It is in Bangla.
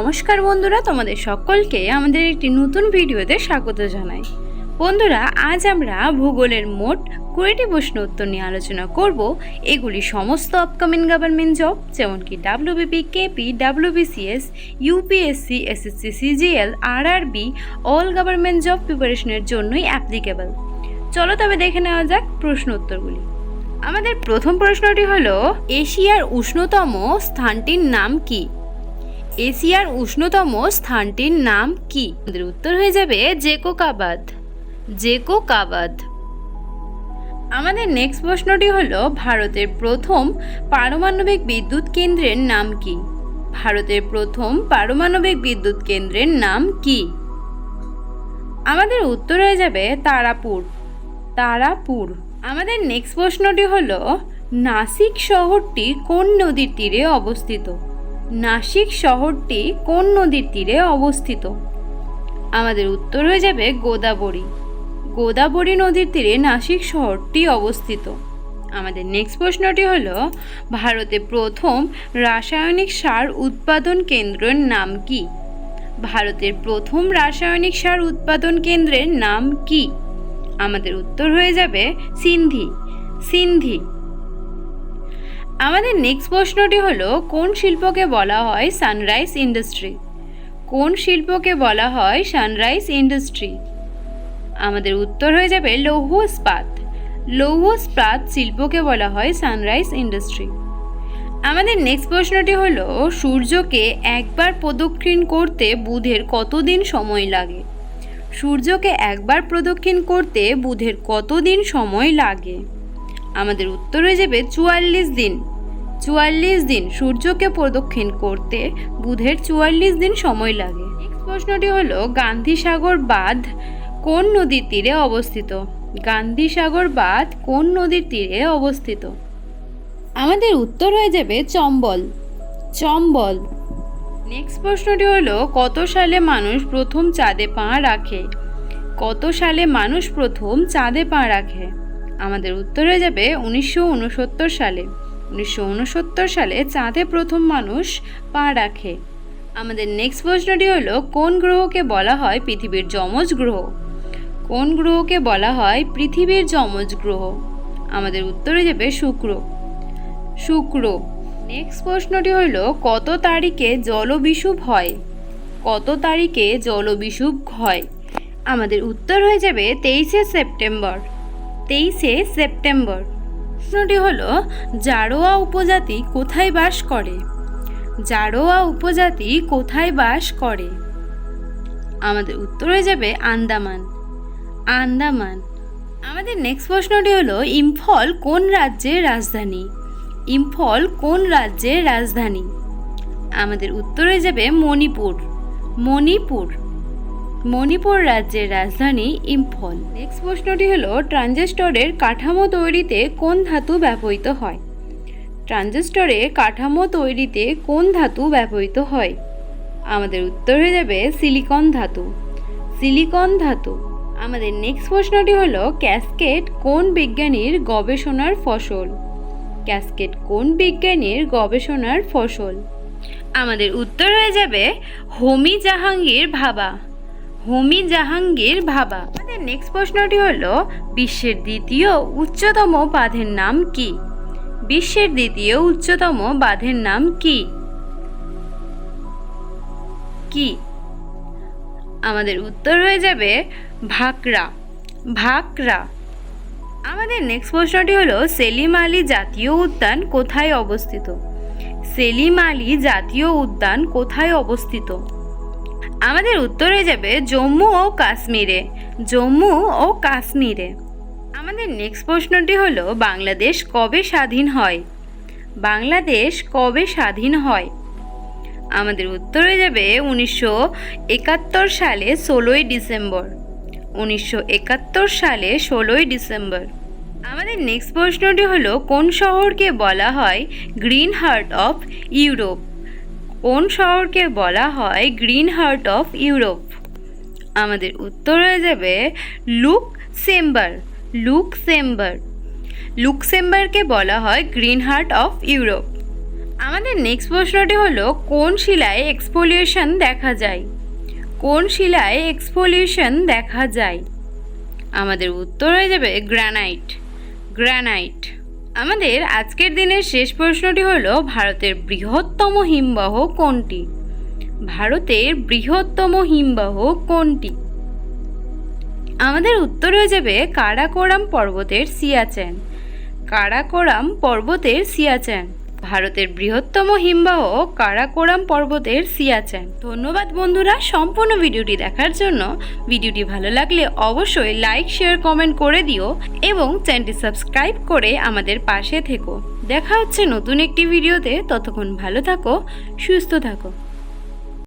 নমস্কার বন্ধুরা, তোমাদের সকলকে আমাদের একটি নতুন ভিডিওতে স্বাগত জানাই। বন্ধুরা, আজ আমরা ভূগোলের মোট কুড়িটি প্রশ্ন উত্তর নিয়ে আলোচনা করব। এগুলি সমস্ত আপকামিং গভর্নমেন্ট জব যেমন কি WBP KP WBCS UPSC SSC CGL RRB all government job প্রিপারেশনের জন্যই অ্যাপ্লিকেবল চলো তবে দেখে নেওয়া যাক প্রশ্ন উত্তরগুলি। আমাদের প্রথম প্রশ্নটি হলো, এশিয়ার উষ্ণতম স্থানটির নাম কি? এশিয়ার উষ্ণতম স্থানটির নাম কি? উত্তর হয়ে যাবে জেকোকাবাদ। জেকোকাবাদ। আমাদের নেক্সট প্রশ্নটি হলো, ভারতের প্রথম পারমাণবিক বিদ্যুৎ কেন্দ্রের নাম কি? ভারতের প্রথম পারমাণবিক বিদ্যুৎ কেন্দ্রের নাম কি? আমাদের উত্তর হয়ে যাবে তারাপুর। তারাপুর। আমাদের নেক্সট প্রশ্নটি হলো, নাসিক শহরটি কোন নদীর তীরে অবস্থিত? নাসিক শহরটি কোন নদীর তীরে অবস্থিত? আমাদের উত্তর হয়ে যাবে গোদাবরী। গোদাবরী নদীর তীরে নাসিক শহরটি অবস্থিত। আমাদের নেক্সট প্রশ্নটি হলো, ভারতে প্রথম রাসায়নিক সার উৎপাদন কেন্দ্রের নাম কি? ভারতের প্রথম রাসায়নিক সার উৎপাদন কেন্দ্রের নাম কি? আমাদের উত্তর হয়ে যাবে সিন্ধি। সিন্ধি আমাদের নেক্সট প্রশ্নটি হলো, কোন শিল্পকে বলা হয় সানরাইজ ইন্ডাস্ট্রি কোন শিল্পকে বলা হয় সানরাইজ ইন্ডাস্ট্রি আমাদের উত্তর হয়ে যাবে লৌহ ইস্পাত লৌহ ইস্পাত শিল্পকে বলা হয় সানরাইজ ইন্ডাস্ট্রি আমাদের নেক্সট প্রশ্নটি হলো, সূর্যকে একবার প্রদক্ষিণ করতে বুধের কতদিন সময় লাগে? সূর্যকে একবার প্রদক্ষিণ করতে বুধের কতদিন সময় লাগে? আমাদের উত্তর হয়ে যাবে চুয়াল্লিশ দিন। চুয়াল্লিশ দিন সূর্যকে প্রদক্ষিণ করতে বুধের চুয়াল্লিশ দিন সময় লাগে। নেক্সট প্রশ্নটি হলো, গান্ধীসাগর বাঁধ কোন নদীর তীরে অবস্থিত? গান্ধীসাগর বাঁধ কোন নদীর তীরে অবস্থিত? আমাদের উত্তর হয়ে যাবে চম্বল। চম্বল। নেক্সট প্রশ্নটি হলো, কত সালে মানুষ প্রথম চাঁদে পা রাখে? কত সালে মানুষ প্রথম চাঁদে পা রাখে? আমাদের উত্তর হয়ে যাবে উনিশশো উনসত্তর সালে। উনিশশো উনসত্তর সালে চাঁদে প্রথম মানুষ পা রাখে। আমাদের নেক্সট প্রশ্নটি হলো, কোন গ্রহকে বলা হয় পৃথিবীর যমজ গ্রহ? কোন গ্রহকে বলা হয় পৃথিবীর যমজ গ্রহ? আমাদের উত্তরে যাবে শুক্র। শুক্র। নেক্সট প্রশ্নটি হলো, কত তারিখে জলবিষুব হয়? কত তারিখে জলবিষুব হয়? আমাদের উত্তর হয়ে যাবে তেইশে সেপ্টেম্বর। তেইশে সেপ্টেম্বর। প্রশ্নটি হলো, জারোয়া উপজাতি কোথায় বাস করে? জারোয়া উপজাতি কোথায় বাস করে? আমাদের উত্তর হয়ে যাবে আন্দামান। আন্দামান। আমাদের নেক্সট প্রশ্নটি হলো, ইম্ফল কোন রাজ্যের রাজধানী? ইম্ফল কোন রাজ্যের রাজধানী? আমাদের উত্তর হয়ে যাবে মণিপুর। মণিপুর। মণিপুর রাজ্যের রাজধানী ইম্ফল। নেক্সট প্রশ্নটি হলো, ট্রানজিস্টরের কাঠামো তৈরিতে কোন ধাতু ব্যবহৃত হয়? ট্রানজিস্টরে কাঠামো তৈরিতে কোন ধাতু ব্যবহৃত হয়? আমাদের উত্তর হয়ে যাবে, সিলিকন ধাতু। সিলিকন ধাতু। আমাদের নেক্সট প্রশ্নটি হলো ক্যাসকেট কোন বিজ্ঞানীর গবেষণার ফসল? ক্যাসকেট কোন বিজ্ঞানীর গবেষণার ফসল? আমাদের উত্তর হয়ে যাবে, হোমি জাহাঙ্গীর ভাবা। হোমি জাহাঙ্গীর ভাবা। আমাদের নেক্সট প্রশ্নটি হলো, বিশ্বের দ্বিতীয় উচ্চতম বাঁধের নাম কি? বিশ্বের দ্বিতীয় উচ্চতম বাঁধের নাম কি? কি? আমাদের উত্তর হয়ে যাবে, ভাকরা। ভাকরা। আমাদের নেক্সট প্রশ্নটি হলো, সেলিম আলী জাতীয় উদ্যান কোথায় অবস্থিত? সেলিম আলী জাতীয় উদ্যান কোথায় অবস্থিত? আমাদের উত্তর যাবে জম্মু ও কাশ্মীরে। জম্মু ও কাশ্মীরে। আমাদের নেক্সট প্রশ্নটি হলো, বাংলাদেশ কবে স্বাধীন হয়? বাংলাদেশ কবে স্বাধীন হয়? আমাদের উত্তর যাবে উনিশশো একাত্তর সালে ষোলোই ডিসেম্বর। উনিশশো একাত্তর সালে ষোলোই ডিসেম্বর। আমাদের নেক্সট প্রশ্নটি হলো, কোন শহরকে বলা হয় গ্রিন হার্ট অফ ইউরোপ? কোন শহরকে বলা হয় গ্রিন হার্ট অফ ইউরোপ? আমাদের উত্তর হয়ে যাবে লুক সেম্বার লুক সেম্বার লুকসেম্বারকে বলা হয় গ্রিন হার্ট অফ ইউরোপ। আমাদের নেক্সট প্রশ্নটি হলো, কোন শিলায় এক্সপোলিউশন দেখা যায়? কোন শিলায় এক্সপোলিউশন দেখা যায়? আমাদের উত্তর হয়ে যাবে গ্রানাইট। গ্রানাইট। আমাদের আজকের দিনের শেষ প্রশ্নটি হলো, ভারতের বৃহত্তম হিমবাহ কোনটি? ভারতের বৃহত্তম হিমবাহ কোনটি? আমাদের উত্তর হয়ে যাবে কারাকোরাম পর্বতের সিয়াচেন। কারাকোরাম পর্বতের সিয়াচেন। ভারতের বৃহত্তম হিমবাহ কারাকোরাম পর্বতের সিয়াচেন ধন্যবাদ বন্ধুরা সম্পূর্ণ ভিডিওটি দেখার জন্য। ভিডিওটি ভালো লাগলে অবশ্যই লাইক, শেয়ার, কমেন্ট করে দিও এবং চ্যানেলটি সাবস্ক্রাইব করে আমাদের পাশে থেকো। দেখা হচ্ছে নতুন একটি ভিডিওতে। ততক্ষণ ভালো থাকো, সুস্থ থাকো।